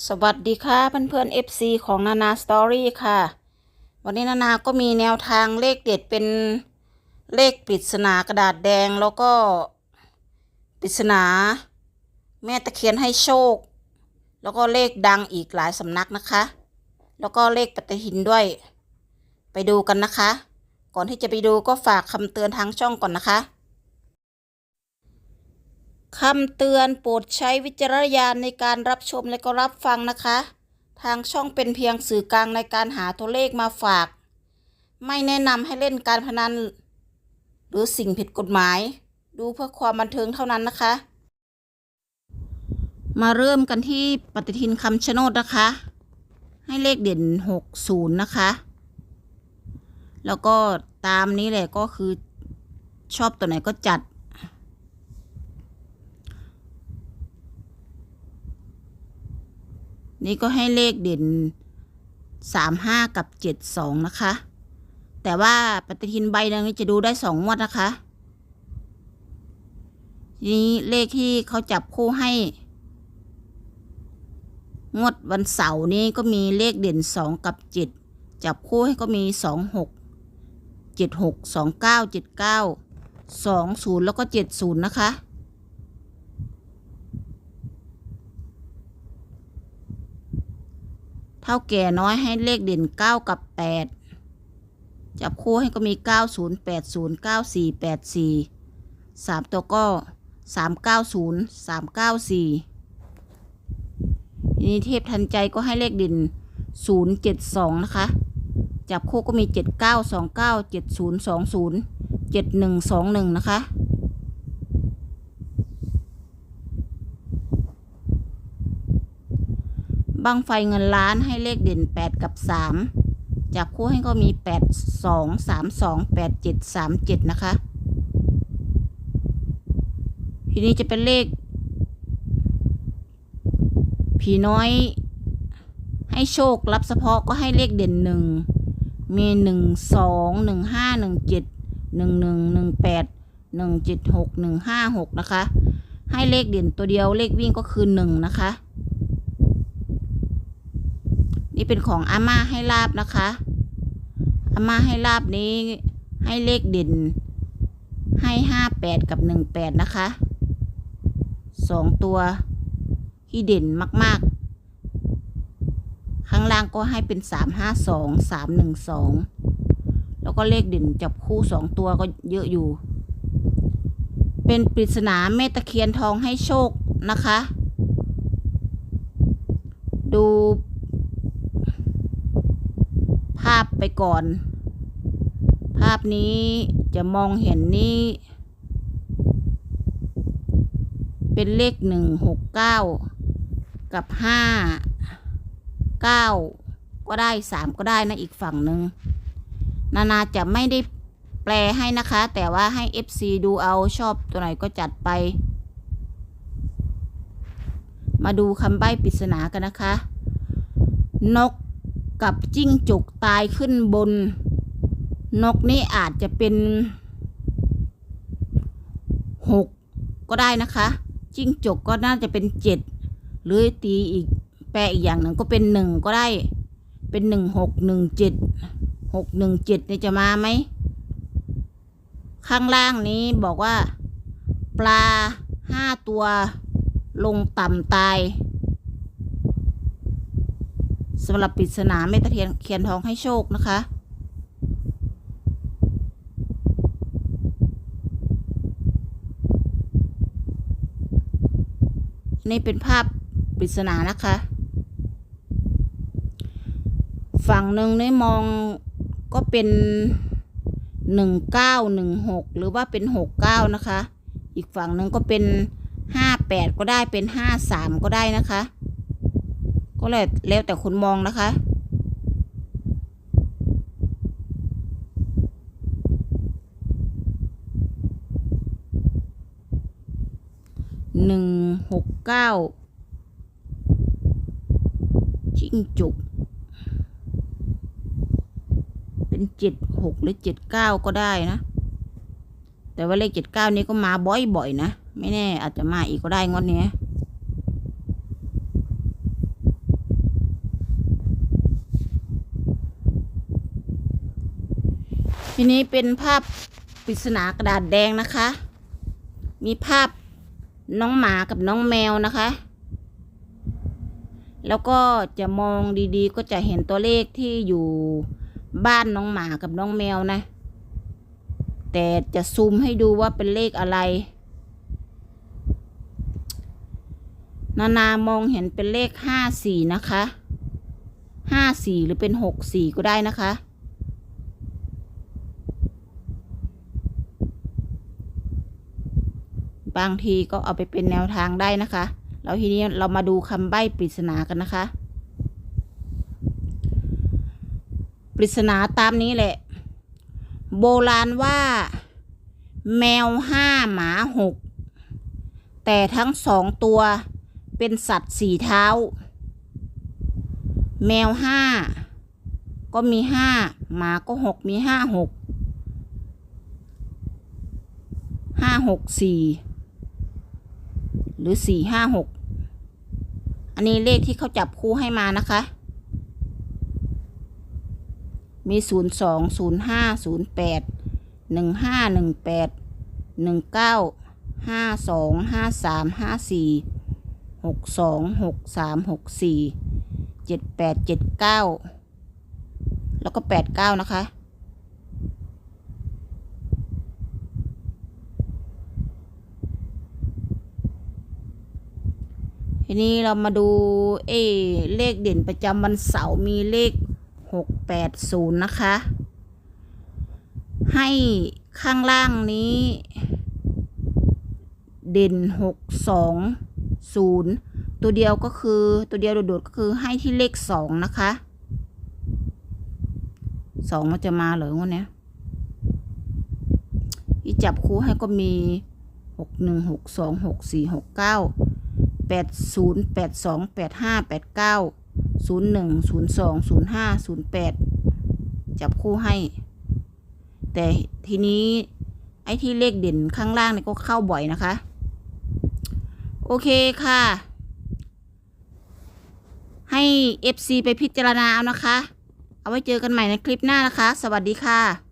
สวัสดีค่ะเพื่อนๆ FC ของนานาสตอรี่ค่ะ วันนี้นานาก็มีแนวทางเลขเด็ดเป็นเลขปริศนากระดาษแดงแล้วก็ปริศนา แม่ตะเคียนให้โชค แล้วก็เลขดังอีกหลายสำนักนะคะ แล้วก็เลขปฏิหินด้วย ไปดูกันนะคะ ก่อนที่จะไปดูก็ฝากคำเตือนทางช่องก่อนนะคะ คำเตือนโปรดใช้วิจารณญาณในการรับชมและก็รับฟังนะคะ ทางช่องเป็นเพียงสื่อกลางในการหาตัวเลขมาฝาก ไม่แนะนำให้เล่นการพนัน หรือสิ่งผิดกฎหมาย ดูเพื่อความบันเทิงเท่านั้นนะคะ มาเริ่มกันที่ปฏิทินคำชะโนดนะคะ ให้เลขเด่นหกศูนย์นะคะ แล้วก็ตามนี้แหละก็คือชอบตัวไหนก็จัด นี่ก็ให้เลขเด่นสามห้ากับเจ็ดสองนะคะ แต่ว่าปฏิทินใบนึงจะดูได้สองงวดนะคะ ทีนี้เลขที่เขาจับคู่ให้ งวดวันเสาร์นี้ก็มีเลขเด่นสองกับเจ็ดจับคู่ให้ก็มีสองหกเจ็ดหกสองเก้าเจ็ดเก้าสองศูนย์แล้วก็เจ็ดศูนย์นะคะ เท่าแก่น้อยให้เลขเด่นเก้ากับแปดจับคู่ให้ก็มีเก้าศูนย์แปดศูนย์เก้าสี่แปดสี่สามตัวก็สามเก้าศูนย์สามเก้าสี่ทีนี้เทพทันใจก็ให้เลขเด่นศูนย์เจ็ดสองนะคะ จับคู่ก็มีเจ็ดเก้าสองเก้าเจ็ดศูนย์สองศูนย์เจ็ดหนึ่งสองหนึ่งนะคะ บังไฟเงินล้านให้เลขเด่นแปดกับสามจับคู่ให้ก็มีแปดสองสามสองแปดเจ็ดสามเจ็ดนะคะ ทีนี้จะเป็นเลข ผีน้อยให้โชครับเฉพาะก็ให้เลขเด่นหนึ่งมีหนึ่งสองหนึ่งห้าหนึ่งเจ็ดหนึ่งหนึ่งหนึ่งแปดหนึ่งเจ็ดหกหนึ่งห้าหกนะคะ ให้เลขเด่นตัวเดียวเลขวิ่งก็คือหนึ่งนะคะ นี่เป็นของอาม่าให้ลาบนะคะอาม่าให้ลาบนี้ให้เลขเด่น ให้ห้าแปดกับหนึ่งแปดนะคะสองตัวที่เด่นมากๆ ข้างล่างก็ให้เป็นสามห้าสองสามหนึ่งสองแล้วก็เลขเด่นจับคู่สองตัวก็เยอะอยู่ เป็นปริศนาแม่ตะเคียนทองให้โชคนะคะ ดู ภาพ ไปก่อน ภาพนี้จะมองเห็นนี่เป็นเลขหนึ่งหกเก้ากับห้าเก้าก็ได้สามก็ได้นะอีกฝั่งหนึ่งนานาจะไม่ได้แปลให้นะคะ แต่ว่าให้ FC ดูเอาชอบตัวไหนก็จัดไป มาดูคำใบ้ปริศนากันนะคะ นก กับจิ้งจกตายขึ้นบน นกนี่อาจจะเป็นหกก็ได้นะคะ จิ้งจกก็น่าจะเป็นเจ็ดหรือตีอีกแปลอีกอย่างหนึ่งก็เป็นหนึ่งก็ได้ เป็นหนึ่งหกหนึ่งเจ็ดหกหนึ่งเจ็ดนี่จะมาไหม ข้างล่างนี้บอกว่า ปลาห้าตัวลงต่ำตาย สำหรับปริศนาแม่ตะเคียนเคียนทองให้โชคนะคะ นี่เป็นภาพปริศนานะคะ ฝั่งหนึ่งนี่มองก็เป็นหนึ่งเก้าหนึ่งหกหรือว่าเป็นหกเก้านะคะ อีกฝั่งหนึ่งก็เป็นห้าแปดก็ได้เป็นห้าสามก็ได้นะคะ ก็แล้วแล้วแต่คนมองนะคะ หนึ่งหกเก้าจิ้งจุก เป็นเจ็ดหกหรือเจ็ดเก้าก็ได้นะ แต่ว่าเลขเจ็ดเก้านี้ก็มาบ่อยๆนะ ไม่แน่อาจจะมาอีกก็ได้งวดนี้ ทีนี้เป็นภาพปริศนากระดาษแดงนะคะ มีภาพน้องหมากับน้องแมวนะคะ แล้วก็จะมองดีๆ ก็จะเห็นตัวเลขที่อยู่บ้านน้องหมากับน้องแมวนะ แต่จะซูมให้ดูว่าเป็นเลขอะไร นานามองเห็นเป็นเลขห้าสี่นะคะห้าสี่หรือเป็นหกสี่ก็ได้นะคะ บางทีก็เอาไปเป็นแนวทางได้นะคะ แล้วทีนี้เรามาดูคำใบ้ปริศนากันนะคะ ปริศนาตามนี้แหละ โบราณว่า แมวห้าหมาหกแต่ทั้งสองตัวเป็นสัตว์สี่เท้า แมวห้าก็มีห้าหมาก็หกมีห้าหกห้าหกสี่ หรือสี่ห้าหกอันนี้เลขที่เขาจับคู่ให้มานะคะ มีศูนย์สองศูนย์ห้าศูนย์แปดหนึ่งห้าหนึ่งแปดหนึ่งเก้าห้าสองห้าสามห้าสี่หกสองหกสามหกสี่เจ็ดแปดเจ็ดเก้าแล้วก็แปดเก้านะคะ ทีนี้เรามาดูเอเลขเด่นประจำวันเสาร์มีเลขหกแปดศูนย์นะคะ ให้ข้างล่างนี้ เด่นหกสองศูนย์ตัวเดียวก็คือตัวเดียวโดดๆก็คือให้ที่เลขสองนะคะสองมันจะมาเหรอวันเนี้ยที่จับคู่ให้ก็มีหกหนึ่งหกสองหกสี่หกเก้า แปดศูนย์แปดสองแปดห้าแปดเก้าศูนย์หนึ่งศูนย์สองศูนย์ห้าศูนย์แปดจับคู่ให้ แต่ทีนี้ไอ้ที่เลขเด่นข้างล่างเนี่ยก็เข้าบ่อยนะคะ โอเคค่ะ ให้ FC ไปพิจารณาเอานะคะ เอาไว้เจอกันใหม่ในคลิปหน้านะคะ สวัสดีค่ะ